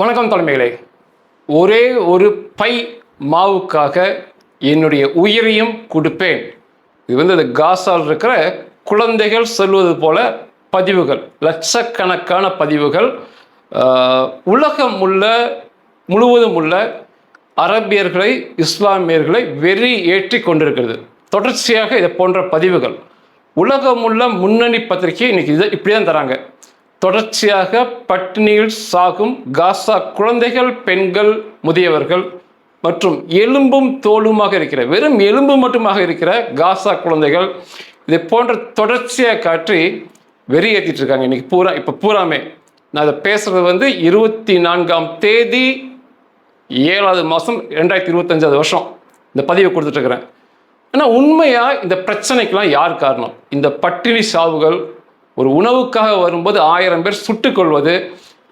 வணக்கம் தலைமைகளே. ஒரே ஒரு பை மாவுக்காக என்னுடைய உயிரையும் கொடுப்பேன். இது வந்து இந்த காசால் இருக்கிற குழந்தைகள் சொல்வது போல பதிவுகள் லட்சக்கணக்கான பதிவுகள். உலகம் உள்ள முழுவதும் உள்ள அரபியர்களை இஸ்லாமியர்களை வெறி ஏற்றி கொண்டிருக்கிறது. தொடர்ச்சியாக இதை போன்ற பதிவுகள். உலகமுள்ள முன்னணி பத்திரிகை இன்னைக்கு இதை இப்படி தான் தராங்க. தொடர்ச்சியாக பட்டினியில் சாகும் காசா குழந்தைகள் பெண்கள் முதியவர்கள் மற்றும் எலும்பும் தோலுமாக இருக்கிற வெறும் எலும்பு மட்டுமாக இருக்கிற காசா குழந்தைகள் இதை போன்ற தொடர்ச்சியாக காட்டி வெறி ஏற்றிட்டு இருக்காங்க. இன்னைக்கு பூரா இப்போ பூராமே. நான் அதை பேசுறது வந்து இருபத்தி நான்காம் தேதி ஏழாவது மாதம் ரெண்டாயிரத்தி இருபத்தஞ்சாவது வருஷம். இந்த பதிவை கொடுத்துட்ருக்குறேன் ஆனால் உண்மையாக இந்த பிரச்சனைக்கெல்லாம் யார் காரணம்? இந்த பட்டினி சாவுகள் ஒரு உணவுக்காக வரும்போது ஆயிரம் பேர் சுட்டுக்கொள்வது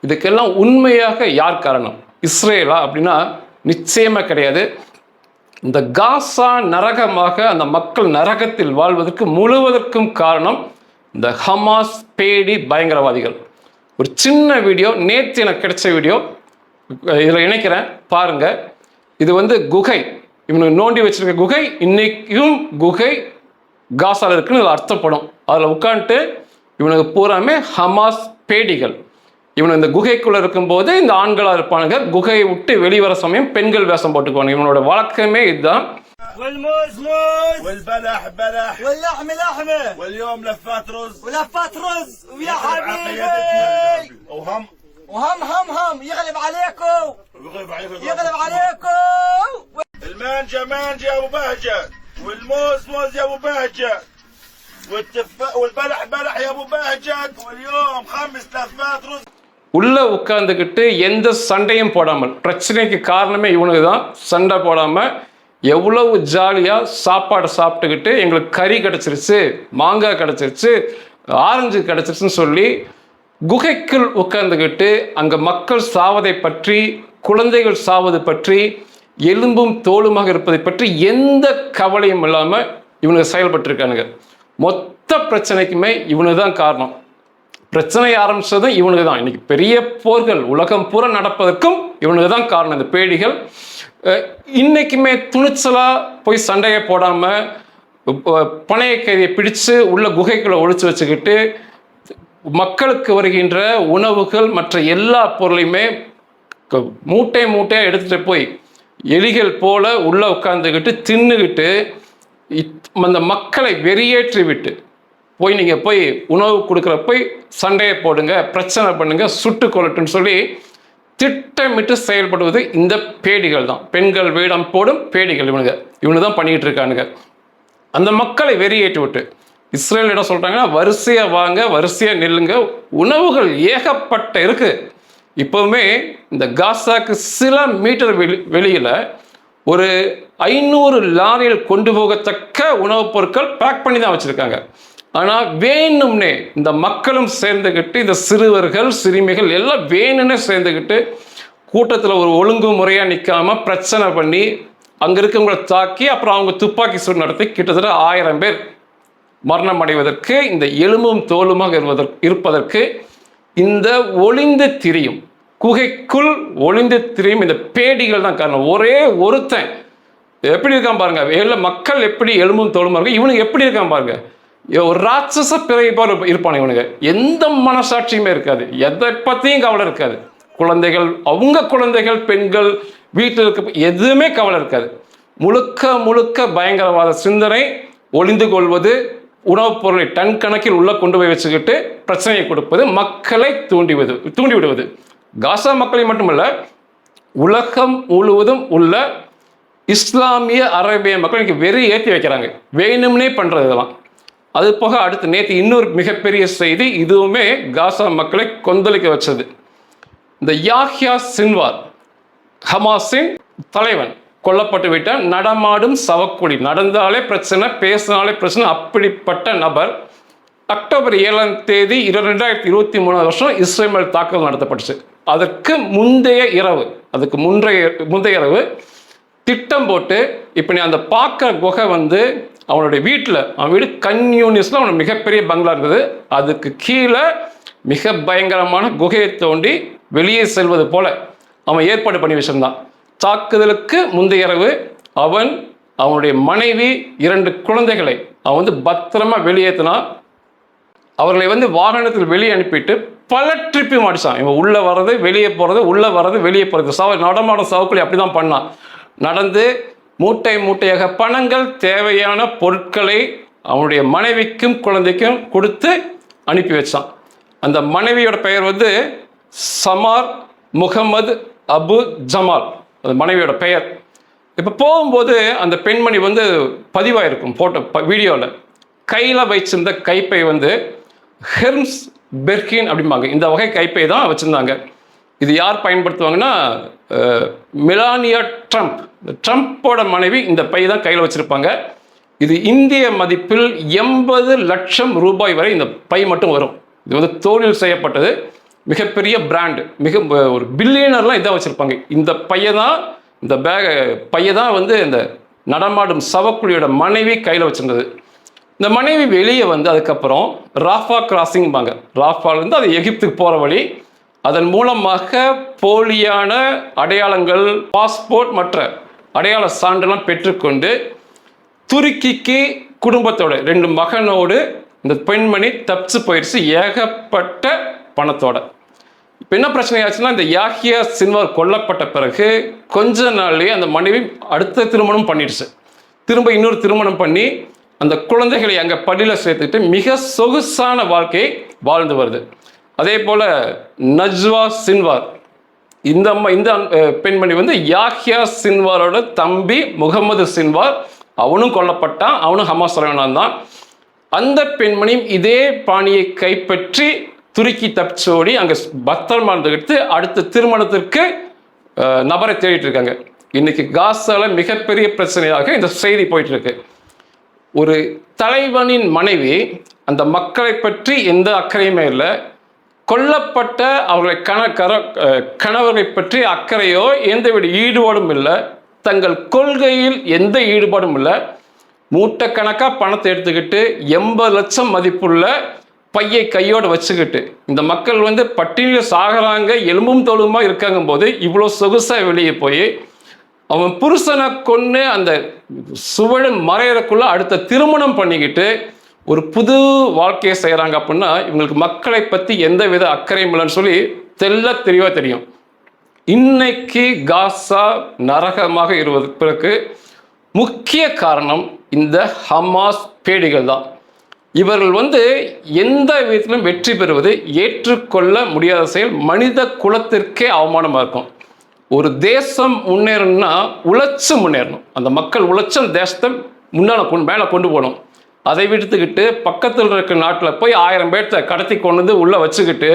இதுக்கெல்லாம் உண்மையாக யார் காரணம்? இஸ்ரேலா அப்படின்னா நிச்சயமாக கிடையாது. இந்த காசா நரகமாக அந்த மக்கள் நரகத்தில் வாழ்வதற்கு முழுவதற்கும் காரணம் இந்த ஹமாஸ் பேடி பயங்கரவாதிகள். ஒரு சின்ன வீடியோ நேற்று எனக்கு கிடைச்ச வீடியோ இதில் இணைக்கிறேன் பாருங்க. இது வந்து குகை. இவனுக்கு நோண்டி வச்சிருக்க குகை இன்னைக்கும் குகை காசால இருக்குன்னு அர்த்தப்படும். அதில் உட்காந்துட்டு இவனுக்கு பூராமே ஹமாஸ் பேடிகள் இவன் இந்த குகைக்குள்ள இருக்கும்போது இந்த ஆண்களா இருப்பானுங்க குகையை விட்டு வெளிவர சமயம் பெண்கள் வேஷம் போட்டுக்குவாங்க இவனோட வழக்கமே இதுதான் والموز موز والبلح بلح واللحم لحمه واليوم لفات رز ولفات رز ويا حبيبي وهم وهم هم هم يغلب عليكم يغلب عليك يغلب عليكم المانجا مانجا يا ابو بهجه والموز موز يا ابو بهجه والتفاح والبلح بلح يا ابو بهجت واليوم خمس لفات رز உள்ள உட்கார்ந்துக்கிட்டு எந்த சண்டையும் போடாமல் பிரச்சனைக்கு காரணமே இவனுக்கு தான் சண்டை போடாம எவ்வளவு ஜாலியாக சாப்பாடு சாப்பிட்டுக்கிட்டு எங்களுக்கு கறி கிடச்சிருச்சு மாங்காய் கிடச்சிருச்சு ஆரஞ்சு கிடச்சிருச்சுன்னு சொல்லி குகைக்குள் உட்கார்ந்துக்கிட்டு அங்கே மக்கள் சாவதை பற்றி குழந்தைகள் சாவது பற்றி எலும்பும் தோலுமாக இருப்பதை பற்றி எந்த கவலையும் இல்லாமல் இவனுக்கு செயல்பட்டிருக்கானுங்க மொத்த பிரச்சனைக்குமே இவனு தான் காரணம். பிரச்சனை ஆரம்பிச்சதும் இவனுக்கு தான் இன்னைக்கு பெரிய போர்கள் உலகம் பூரா நடப்பதற்கும் இவனுக்கு தான் காரணம். இந்த பேடிகள் இன்னைக்குமே துணிச்சலாக போய் சண்டையை போடாம பணைய கைதியை பிடிச்சு உள்ள குகைக்குள்ளே ஒழிச்சு வச்சுக்கிட்டு மக்களுக்கு வருகின்ற உணவுகள் மற்ற எல்லா பொருளையுமே மூட்டை மூட்டையாக எடுத்துகிட்டு போய் எலிகள் போல உள்ளே உட்காந்துக்கிட்டு தின்னுக்கிட்டு அந்த மக்களை வெறியேற்றி விட்டு போய் நீங்கள் போய் உணவு கொடுக்குற போய் சண்டையை போடுங்க பிரச்சனை பண்ணுங்க சுட்டு கொள்ளட்டுன்னு சொல்லி திட்டமிட்டு செயல்படுவது இந்த பேடிகள் தான். பெண்கள் வேடம் போடும் பேடிகள் இவனுங்க. இவனு தான் பண்ணிக்கிட்டு இருக்கானுங்க. அந்த மக்களை வெறியேற்றி விட்டு இஸ்ரேல் இடம் சொல்கிறாங்கன்னா வரிசையாக வாங்க வரிசையாக நில்லுங்க உணவுகள் ஏகப்பட்ட இருக்குது இப்போவுமே இந்த காசாக்கு சில மீட்டர் வெளி வெளியில் ஒரு ஐநூறு லாரியில் கொண்டு போகத்தக்க உணவுப் பொருட்கள் பேக் பண்ணி தான் வச்சுருக்காங்க. ஆனால் வேணும்னே இந்த மக்களும் சேர்ந்துக்கிட்டு இந்த சிறுவர்கள் சிறுமிகள் எல்லாம் வேணும்னே சேர்ந்துக்கிட்டு கூட்டத்தில் ஒரு ஒழுங்கு முறையாக நிற்காமல் பிரச்சனை பண்ணி அங்கே இருக்கவங்களை தாக்கி அப்புறம் அவங்க துப்பாக்கி சூடு நடத்தி கிட்டத்தட்ட ஆயிரம் பேர் மரணம் அடைவதற்கு இந்த எலும்பும் தோலுமாக இருவதற்கு இருப்பதற்கு இந்த ஒளிந்து திரியும். குகைக்குள் ஒளிந்து திரியும் இந்த பேடிகள் தான் காரணம். ஒரே ஒருத்தன் எப்படி இருக்கான் பாருங்க. எல்லா மக்கள் எப்படி எலும்பும் தோலுமா இருக்கு இவனுக்கு எப்படி இருக்கான் பாருங்க. ஒரு ராட்சச பிறகு இருப்பான் இவனுக்கு எந்த மனசாட்சியுமே இருக்காது. எதை பற்றியும் கவலை இருக்காது. குழந்தைகள் அவங்க குழந்தைகள் பெண்கள் வீட்டில் இருக்க எதுவுமே கவலை இருக்காது. முழுக்க முழுக்க பயங்கரவாத சிந்தனை ஒளிந்து கொள்வது உணவுப் பொருளை டன் கணக்கில் உள்ள கொண்டு போய் வச்சுக்கிட்டு பிரச்சனையை கொடுப்பது மக்களை தூண்டிவது தூண்டிவிடுவது. காசா மக்களை மட்டுமல்ல உலகம் முழுவதும் உள்ள இஸ்லாமிய அரேபிய மக்கள் இன்னைக்கு வெறி ஏற்றி வைக்கிறாங்க. வேணும்னே பண்ணுறது இதெல்லாம். அது போக அடுத்து நேற்று இன்னொரு மிகப்பெரிய செய்தி இதுவுமே காசா மக்களை கொந்தளிக்க வச்சது. இந்த யாஹ்யா சின்வார் ஹமாஸின் தலைவன் கொல்லப்பட்டு விட்டான். நடமாடும் சவக்குடி நடந்தாலே பிரச்சனை பேசினாலே பிரச்சனை அப்படிப்பட்ட நபர். அக்டோபர் ஏழாம் தேதி இரு ரெண்டாயிரத்தி இருபத்தி மூணாவது வருஷம் இஸ்ரேல் தாக்குதல் நடத்தப்பட்டுச்சு. அதற்கு முந்தைய இரவு அதுக்கு முந்தைய முந்தைய இரவு திட்டம் போட்டு இப்போ நீ அந்த பார்க்க குகை வந்து அவனுடைய வீட்டில் அவன் வீடு கன்யூனியஸில் அவனுக்கு மிகப்பெரிய பங்களா இருந்தது அதுக்கு கீழே மிக பயங்கரமான குகையை தோண்டி வெளியே செல்வது போல அவன் ஏற்பாடு பண்ணி வச்சிருந்தான். தாக்குதலுக்கு முந்தைய இரவு அவன் அவனுடைய மனைவி இரண்டு குழந்தைகளை அவன் வந்து பத்திரமா வெளியேற்றினான் அவர்களை வந்து வாகனத்தில் வெளியே அனுப்பிட்டு பல ட்ரிப்பையும் மாடிச்சான் இவன் உள்ளே வர்றது வெளியே போகிறது உள்ளே வர்றது வெளியே போகிறது சவ நடமாடும் சவுக்குழி அப்படி தான் பண்ணான். நடந்து மூட்டை மூட்டையாக பணங்கள் தேவையான பொருட்களை அவனுடைய மனைவிக்கும் குழந்தைக்கும் கொடுத்து அனுப்பி வச்சான். அந்த மனைவியோட பெயர் வந்து சமார் முகமது அபு ஜமால். அந்த மனைவியோட பெயர். இப்போ போகும்போது அந்த பெண்மணி வந்து பதிவாயிருக்கும் ஃபோட்டோ வீடியோவில் கையில் வச்சிருந்த கைப்பை வந்து ஹெர்ம்ஸ் பெர்கின் அப்படிம்பாங்க. இந்த வகை கைப்பை தான் வச்சுருந்தாங்க. இது யார் பயன்படுத்துவாங்கன்னா மிலானியா ட்ரம்ப். இந்த ட்ரம்ப்போட மனைவி இந்த பை தான் கையில் வச்சுருப்பாங்க. இது இந்திய மதிப்பில் எண்பது லட்சம் ரூபாய் வரை இந்த பை மட்டும் வரும். இது வந்து தோழில் செய்யப்பட்டது. மிகப்பெரிய பிராண்டு. மிக ஒரு பில்லியனர்லாம் இதான் வச்சுருப்பாங்க. இந்த பையை தான் இந்த பேக பையை தான் வந்து இந்த நடமாடும் சவக்குழியோட மனைவி கையில் வச்சுருந்தது. இந்த மனைவி வெளியே வந்து அதுக்கப்புறம் ராஃபா கிராசிங்பாங்க. ராஃபாலேருந்து அது எகிப்துக்கு போகிற வழி. அதன் மூலமாக போலியான அடையாளங்கள் பாஸ்போர்ட் மற்ற அடையாள சான்றெல்லாம் பெற்றுக்கொண்டு துருக்கிக்கு குடும்பத்தோடு ரெண்டு மகனோடு இந்த பெண்மணி தப்பிச்சு போயிடுச்சு ஏகப்பட்ட பணத்தோட. இப்போ என்ன பிரச்சனை ஆச்சுன்னா இந்த யாகியா சின்வார் கொல்லப்பட்ட பிறகு கொஞ்ச நாள்லேயே அந்த மனைவி அடுத்த திருமணம் பண்ணிடுச்சு. திரும்ப இன்னொரு திருமணம் பண்ணி அந்த குழந்தைகளை அங்கே பள்ளியில் சேர்த்துக்கிட்டு மிக சொகுசான வாழ்க்கையை வாழ்ந்து வருது. அதே போல் நஜ்வா சின்வார். இந்த அம்மா இந்த பெண்மணி வந்து யாஹியா சின்வாரோட தம்பி முகமது சின்வார். அவனும் கொல்லப்பட்டான் அவனும் ஹமாஸ் தலைவனான் தான். அந்த பெண்மணியும் இதே பாணியை கைப்பற்றி துருக்கி தப்பிச்சோடி அங்கே பத்திரமா இருந்துக்கிட்டு அடுத்த திருமணத்திற்கு நபரை தேடிட்டு இருக்காங்க. இன்னைக்கு காசால மிகப்பெரிய பிரச்சனையாக இந்த செய்தி போயிட்டு இருக்கு. ஒரு தலைவனின் மனைவி அந்த மக்களை பற்றி எந்த அக்கறையுமே இல்லை. கொல்லப்பட்ட அவர்களை கணக்கர கர பற்றி அக்கறையோ எந்தவித ஈடுபாடும் இல்லை. தங்கள் கொள்கையில் எந்த ஈடுபாடும் இல்லை. மூட்டைக்கணக்காக பணத்தை எடுத்துக்கிட்டு எண்பது லட்சம் மதிப்புள்ள பையை கையோடு வச்சுக்கிட்டு இந்த மக்கள் வந்து பட்டினியில் சாகுறாங்க எலும்பும் தோலுமாக இருக்காங்க போது இவ்வளோ சொகுசாக வெளியே போய் அவன் புருஷனை கொண்டு அந்த சுவடு மறையறக்குள்ள அடுத்த திருமணம் பண்ணிக்கிட்டு ஒரு புது வாழ்க்கையை செய்கிறாங்க அப்படின்னா இவங்களுக்கு மக்களை பற்றி எந்த வித அக்கறையும் இல்லைன்னு சொல்லி தெல்ல தெளிவாக தெரியும். இன்னைக்கு காசா நரகமாக இருப்பதற்கு முக்கிய காரணம் இந்த ஹமாஸ் பேடிகள் தான். இவர்கள் வந்து எந்த விதத்திலும் வெற்றி பெறுவது ஏற்றுக்கொள்ள முடியாத செயல் மனித குலத்திற்கே அவமானமாக இருக்கும். ஒரு தேசம் முன்னேறணும்னா உழைச்சு முன்னேறணும். அந்த மக்கள் உழைச்சு அந்த தேசத்தை முன்னால் கொண்டு மேலே கொண்டு போகணும். அதை விடுத்துக்கிட்டு பக்கத்தில் இருக்க நாட்டில் போய் ஆயிரம் பேர்த்த கடத்தி கொண்டு வந்து உள்ளே வச்சுக்கிட்டு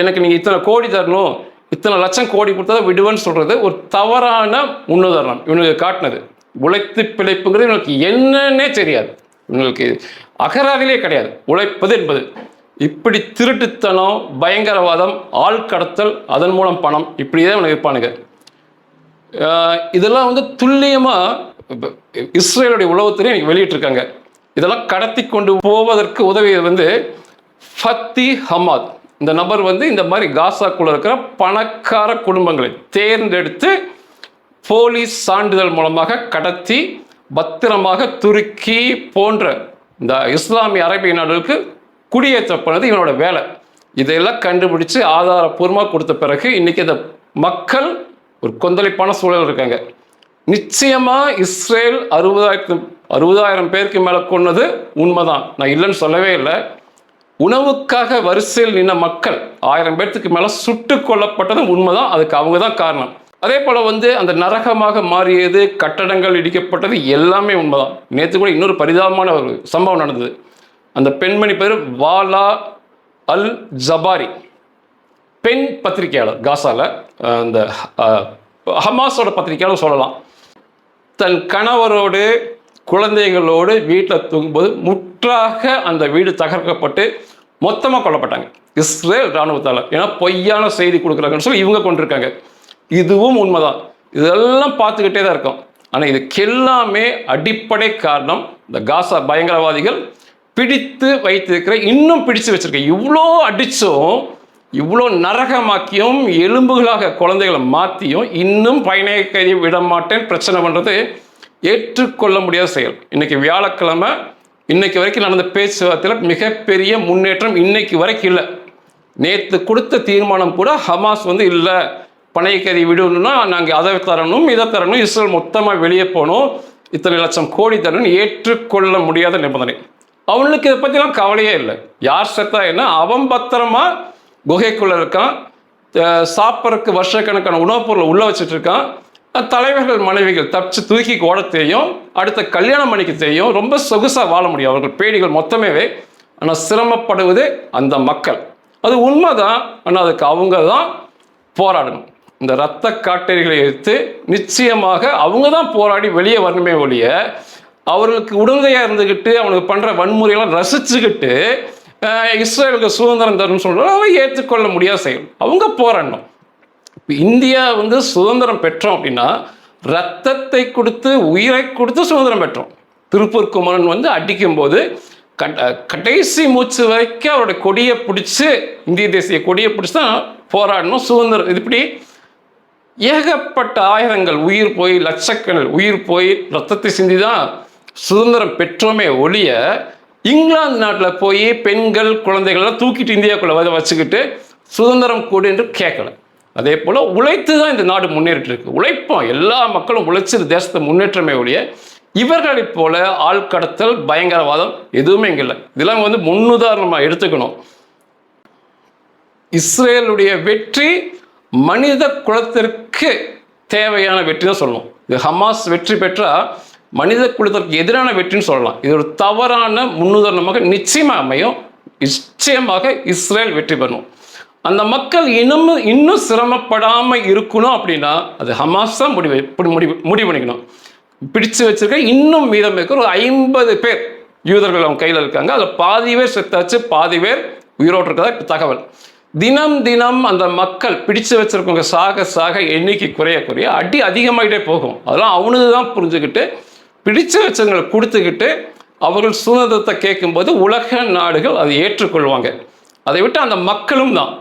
எனக்கு நீங்கள் இத்தனை கோடி தரணும் இத்தனை லட்சம் கோடி கொடுத்தா விடுவேன்னு சொல்கிறது ஒரு தவறான முன்னுதாரணம். இவனுக்கு காட்டினது. உழைத்து பிழைப்புங்கிறது இவனுக்கு என்னன்னே தெரியாது. இவங்களுக்கு அகராதிலே கிடையாது. உழைப்பது என்பது. இப்படி திருட்டுத்தனம் பயங்கரவாதம் ஆள் கடத்தல் அதன் மூலம் பணம் இப்படியே தான் இவனுக்கு இருப்பானுங்க இதெல்லாம் வந்து துல்லியமாக இஸ்ரேலுடைய உளவுத்துறை எனக்கு வெளியிட்டிருக்காங்க. இதெல்லாம் கடத்தி கொண்டு போவதற்கு உதவியது வந்து ஃபத்தி ஹமாத். இந்த நபர் வந்து இந்த மாதிரி காசாக்குள்ள இருக்கிற பணக்கார குடும்பங்களை தேர்ந்தெடுத்து போலீஸ் சான்றிதழ் மூலமாக கடத்தி பத்திரமாக துருக்கி போன்ற இந்த இஸ்லாமிய அரேபிய நாடுகளுக்கு குடியேற்றப்படுறது இவனோட வேலை. இதையெல்லாம் கண்டுபிடிச்சு ஆதாரப்பூர்வமாக கொடுத்த பிறகு இன்றைக்கி இந்த மக்கள் ஒரு கொந்தளிப்பான சூழல் இருக்காங்க. நிச்சயமாக இஸ்ரேல் அறுபதாயிரத்து அறுபதாயிரம் பேருக்கு மேலே கொன்னது உண்மைதான். நான் இல்லைன்னு சொல்லவே இல்லை. உணவுக்காக வரிசையில் நின்ன மக்கள் ஆயிரம் பேர்த்துக்கு மேலே சுட்டு கொல்லப்பட்டதும் உண்மைதான். அதுக்கு அவங்க தான் காரணம். அதே போல் வந்து அந்த நரகமாக மாறியது கட்டடங்கள் இடிக்கப்பட்டது எல்லாமே உண்மைதான். நேற்று கூட இன்னொரு பரிதாபமான ஒரு சம்பவம் நடந்தது. அந்த பெண்மணி பேர் வாலா அல் ஜபாரி. பெண் பத்திரிகையாளர் காசாவில் அந்த ஹமாஸோட பத்திரிகையாளர் சொல்லலாம். தன் கணவரோடு குழந்தைகளோடு வீட்டில் தூங்கும்போது முற்றாக அந்த வீடு தகர்க்கப்பட்டு மொத்தமாக கொல்லப்பட்டாங்க. இஸ்ரேல் இராணுவத்தால். ஏன்னா பொய்யான செய்தி கொடுக்குறாங்கன்னு சொல்லி இவங்க கொண்டிருக்காங்க இதுவும் உண்மைதான். இதெல்லாம் பார்த்துக்கிட்டே தான் இருக்கும். ஆனால் இதுக்கு எல்லாமே அடிப்படை காரணம் இந்த காசா பயங்கரவாதிகள் பிடித்து வைத்திருக்கிற இன்னும் பிடிச்சு வச்சிருக்க. இவ்வளோ அடித்தும் இவ்வளோ நரகமாக்கியும் எலும்புகளாக குழந்தைகளை மாற்றியும் இன்னும் பயணை கைதி விட மாட்டேன். பிரச்சனை பண்ணுறது ஏற்றுக்கொள்ள முடியாத செயல். இன்னைக்கு வியாழக்கிழமை இன்னைக்கு வரைக்கும் நடந்த பேச்சுவார்த்தையில் மிகப்பெரிய முன்னேற்றம் இன்னைக்கு வரைக்கும் இல்லை. நேற்று கொடுத்த தீர்மானம் கூட ஹமாஸ் வந்து இல்லை. பணைய விடணும்னா நாங்கள் அதை தரணும் இதை தரணும் இஸ்ரேல் மொத்தமாக வெளியே போகணும். இத்தனை லட்சம் கோடி தரணும் ஏற்றுக்கொள்ள முடியாத நிபந்தனை. அவனுக்கு இதை பற்றிலாம் கவலையே இல்லை. யார் செத்தா என்ன? அவன் பத்திரமா குகைக்குள்ளே இருக்கான். சாப்பிட்றதுக்கு வருஷக்கணக்கான உணவுப் பொருளை உள்ளே வச்சுட்டு இருக்கான். தலைவர்கள் மனைவிகள் தப்பிச்சு தூக்கி ஓட தெரியும் அடுத்த கல்யாணம் பண்ணிக்க தெரியும் ரொம்ப சொகுசாக வாழ முடியும். அவர்கள் பேடிகள் மொத்தமே ஆனால் சிரமப்படுவது அந்த மக்கள். அது உண்மைதான். ஆனால் அதுக்கு அவங்க தான் போராடணும். இந்த ரத்த காட்டேரிகளை எடுத்து நிச்சயமாக அவங்க தான் போராடி வெளியே வரணுமே ஒழிய அவர்களுக்கு உடந்தையாக இருந்துக்கிட்டு அவனுக்கு பண்ணுற வன்முறையெல்லாம் ரசிச்சுக்கிட்டு இஸ்ரேலுக்கு சுதந்திரம் தரும்னு சொல்கிறாங்க அதை ஏற்றுக்கொள்ள முடியாத செயல். அவங்க போராடணும். இப்போ இந்தியா வந்து சுதந்திரம் பெற்றோம் அப்படின்னா ரத்தத்தை கொடுத்து உயிரை கொடுத்து சுதந்திரம் பெற்றோம். திருப்பூர் குமரன் வந்து அடிக்கும்போது கட கடைசி மூச்சு வரைக்கும் அவருடைய கொடியை பிடிச்சி இந்திய தேசிய கொடியை பிடிச்சி தான் போராடணும் சுதந்திரம். இது இப்படி ஏகப்பட்ட ஆயிரங்கள் உயிர் போய் லட்சக்கணல் உயிர் போய் ரத்தத்தை சிந்தி தான் சுதந்திரம் பெற்றோமே ஒழிய இங்கிலாந்து நாட்டில் போய் பெண்கள் குழந்தைகள்லாம் தூக்கிட்டு இந்தியாக்குள்ளே வந்து வச்சுக்கிட்டு சுதந்திரம் கொடு என்று கேட்கல. அதே போல் உழைத்து தான் இந்த நாடு முன்னேறிட்டு இருக்கு உழைப்போம். எல்லா மக்களும் உழைச்சி இந்த தேசத்தை முன்னேற்றமே ஒழிய இவர்களைப் போல ஆள்கடத்தல் பயங்கரவாதம் எதுவுமே இங்கே இல்லை. இதெல்லாம் வந்து முன்னுதாரணமாக எடுத்துக்கணும். இஸ்ரேலுடைய வெற்றி மனித குலத்திற்கு தேவையான வெற்றி தான் சொல்லணும். இது ஹமாஸ் வெற்றி பெற்றால் மனித குலத்திற்கு எதிரான வெற்றின்னு சொல்லலாம். இது ஒரு தவறான முன்னுதாரணமாக நிச்சயமாக அமையும். நிச்சயமாக இஸ்ரேல் வெற்றி பெறும். அந்த மக்கள் இன்னும் இன்னும் சிரமப்படாமல் இருக்கணும் அப்படின்னா அது ஹமாஸா முடிவு இப்படி முடிவு முடிவு பண்ணிக்கணும். பிடிச்சு வச்சிருக்க இன்னும் மீதம் இருக்கிற ஒரு ஐம்பது பேர் யூதர்கள் அவங்க கையில் இருக்காங்க. அதில் பாதி பேர் செத்தாச்சு பாதி பேர் உயிரோடு இருக்கிறதா இப்போ தகவல். தினம் தினம் அந்த மக்கள் பிடிச்சு வச்சிருக்கவங்க சாக சாக எண்ணிக்கை குறைய குறைய அடி அதிகமாகிட்டே போகும். அதெல்லாம் அவனுக்கு தான் புரிஞ்சுக்கிட்டு பிடிச்ச வச்சங்களை கொடுத்துக்கிட்டு அவர்கள் சுதந்திரத்தை கேட்கும்போது உலக நாடுகள் அதை ஏற்றுக்கொள்வாங்க. அதை விட்டு அந்த மக்களும் தான்.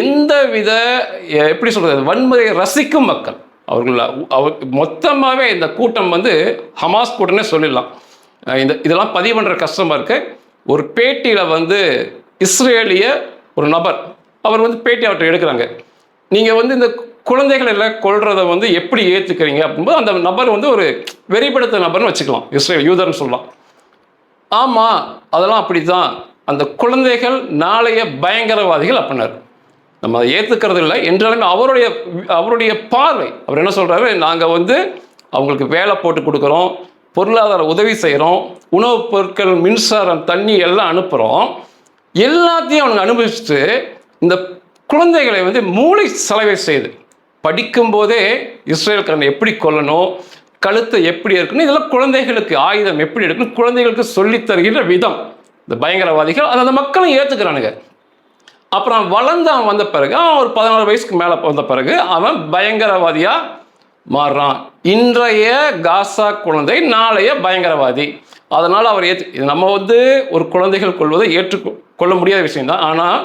எந்த வித எப்படி சொல்கிறது வன்முறையை ரசிக்கும் மக்கள். அவர்கள் அவர் மொத்தமாகவே இந்த கூட்டம் வந்து ஹமாஸ் கூட்டம்னே சொல்லிடலாம். இந்த இதெல்லாம் பதிவு பண்ணுற கஷ்டமாக இருக்குது ஒரு பேட்டியில் வந்து இஸ்ரேலிய ஒரு நபர் அவர் வந்து பேட்டி அவர்கிட்ட எடுக்கிறாங்க. நீங்கள் வந்து இந்த குழந்தைகள் எல்லாம் கொள்றதை வந்து எப்படி ஏற்றுக்கிறீங்க அப்படின்போது அந்த நபர் வந்து ஒரு வெறிப்படுத்த நபர்னு வச்சுக்கலாம். இஸ்ரேல் யூதர்னு சொல்லலாம். ஆமாம் அதெல்லாம் அப்படி தான் அந்த குழந்தைகள் நாளைய பயங்கரவாதிகள் அப்படின்னார். நம்ம அதை ஏற்றுக்கிறது இல்லை. என்றாலுமே அவருடைய அவருடைய பார்வை அவர் என்ன சொல்கிறாரு நாங்கள் வந்து அவங்களுக்கு வேலை போட்டு கொடுக்குறோம் பொருளாதார உதவி செய்கிறோம் உணவுப் பொருட்கள் மின்சாரம் தண்ணி எல்லாம் அனுப்புகிறோம் எல்லாத்தையும் அவனுங்க அனுபவிச்சுட்டு இந்த குழந்தைகளை வந்து மூளை செலவை செய்து படிக்கும்போதே இஸ்ரேல்காரன் எப்படி கொல்லணும் கழுத்தை எப்படி இருக்கணும் இதெல்லாம் குழந்தைகளுக்கு ஆயுதம் எப்படி எடுக்கணும் குழந்தைகளுக்கு சொல்லித் தருகின்ற விதம். இந்த பயங்கரவாதிகள் அதை அந்த மக்களும் ஏற்றுக்கிறானுங்க அப்புறம் வளர்ந்து அவன் வந்த பிறகு அவன் ஒரு பதினாறு வயசுக்கு மேலே வந்த பிறகு அவன் பயங்கரவாதியாக மாறுறான். இன்றைய காசா குழந்தை நாளைய பயங்கரவாதி. அதனால் அவர் ஏற்று இது நம்ம வந்து ஒரு குழந்தைகள் கொள்வதை ஏற்றுக்கொ கொள்ள முடியாத விஷயம்தான். ஆனால்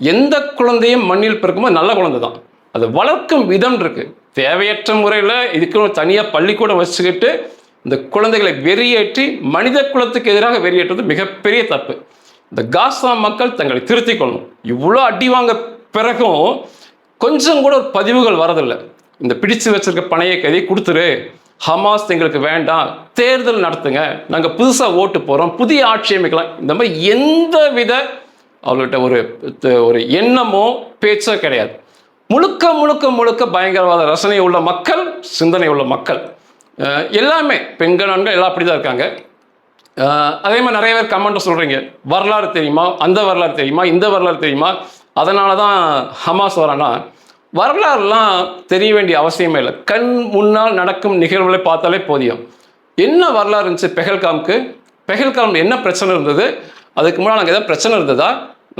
எந்த குழந்தையும் மண்ணில் பிறக்கும்போது நல்ல குழந்தை தான் அது வளர்க்கும் விதம் இருக்கு. தேவையற்ற முறையில் இதுக்குன்னு தனியாக பள்ளிக்கூடம் வச்சுக்கிட்டு இந்த குழந்தைகளை வெறியேற்றி மனித குலத்துக்கு எதிராக வெறியேற்றுவது மிகப்பெரிய தப்பு. இந்த காசா மக்கள் தங்களை திருத்திக் கொள்ளணும் இவ்வளோ அடி வாங்க பிறகும் கொஞ்சம் கூட ஒரு பதிவுகள் வரதில்லை. இந்த பிடிச்சு வச்சிருக்க பணைய கதையை கொடுத்துரு. ஹமாஸ் எங்களுக்கு வேண்டாம். தேர்தல் நடத்துங்க. நாங்கள் புதுசாக ஓட்டு போகிறோம் புதிய ஆட்சி அமைக்கலாம். இந்த மாதிரி எந்த வித அவங்கள்ட்ட ஒரு ஒரு எண்ணமோ பேச்சோ கிடையாது. முழுக்க முழுக்க முழுக்க பயங்கரவாத ரசனை உள்ள மக்கள் சிந்தனை உள்ள மக்கள். எல்லாமே பெண்கள் ஆண்கள் எல்லாம் அப்படி தான் இருக்காங்க அதே மாதிரி நிறைய பேர் கமெண்ட் சொல்கிறீங்க வரலாறு தெரியுமா? அந்த வரலாறு தெரியுமா? இந்த வரலாறு தெரியுமா? அதனால தான் ஹமாஸ் வரானா? வரலாறுலாம் தெரிய வேண்டிய அவசியமே இல்லை. கண் முன்னால் நடக்கும் நிகழ்வுகளை பார்த்தாலே போதியம். என்ன வரலாறு இருந்துச்சு பெஹல்காம்க்கு? பெஹல்காம் என்ன பிரச்சனை இருந்தது? அதுக்கு முன்னால் அங்கே ஏதாவது பிரச்சனை இருந்ததா?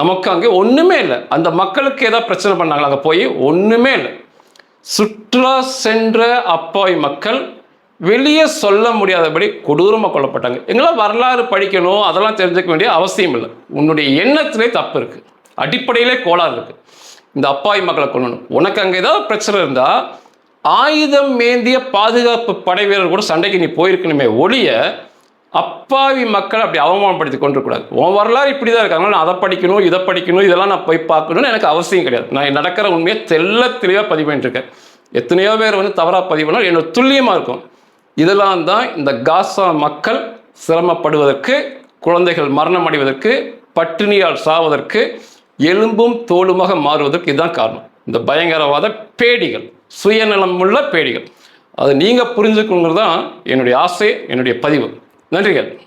நமக்கு அங்கே ஒன்றுமே இல்லை. அந்த மக்களுக்கு ஏதாவது பிரச்சனை பண்ணாங்களா? அங்கே போய் ஒன்றுமே இல்லை. சுற்றுலா சென்ற அப்பாவி மக்கள் வெளியே சொல்ல முடியாதபடி கொடூரமாக கொல்லப்பட்டாங்க. எங்களால் வரலாறு படிக்கணும் அதெல்லாம் தெரிஞ்சுக்க வேண்டிய அவசியம் இல்லை. உன்னுடைய எண்ணத்திலே தப்பு இருக்குது அடிப்படையிலே கோளாறு இருக்குது இந்த அப்பாவி மக்களை கொல்லணும். உனக்கு அங்கே ஏதாவது பிரச்சனை இருந்தால் ஆயுதம் மேந்திய பாதுகாப்பு படை வீரர் கூட சண்டைக்கு நீ போயிருக்கணுமே ஒழிய அப்பாவி மக்களை அப்படி அவமானப்படுத்தி கொண்டிருக்கூடாது உன் வரலாறு இப்படி தான் இருக்காங்க நான் அதை படிக்கணும் இதை படிக்கணும் இதெல்லாம் நான் போய் பார்க்கணும்னு எனக்கு அவசியம் கிடையாது. நான் நடக்கிற உண்மையை தெல்ல தெளிவாக பதிவு பண்ணிட்டுருக்கேன். எத்தனையோ பேர் வந்து தவறாக பதிவு பண்ணால் என்னோட துல்லியமாக இருக்கும். இதெல்லாம் தான் இந்த காசா மக்கள் சிரமப்படுவதற்கு குழந்தைகள் மரணம் அடைவதற்கு பட்டினியால் சாவதற்கு எலும்பும் தோலுமாக மாறுவதற்கு இதுதான் காரணம். இந்த பயங்கரவாத பேடிகள் சுயநலமுள்ள பேடிகள். அதை நீங்கள் புரிஞ்சுக்கணுங்கிறது தான் என்னுடைய ஆசை என்னுடைய பதிவு. நன்றிகள்.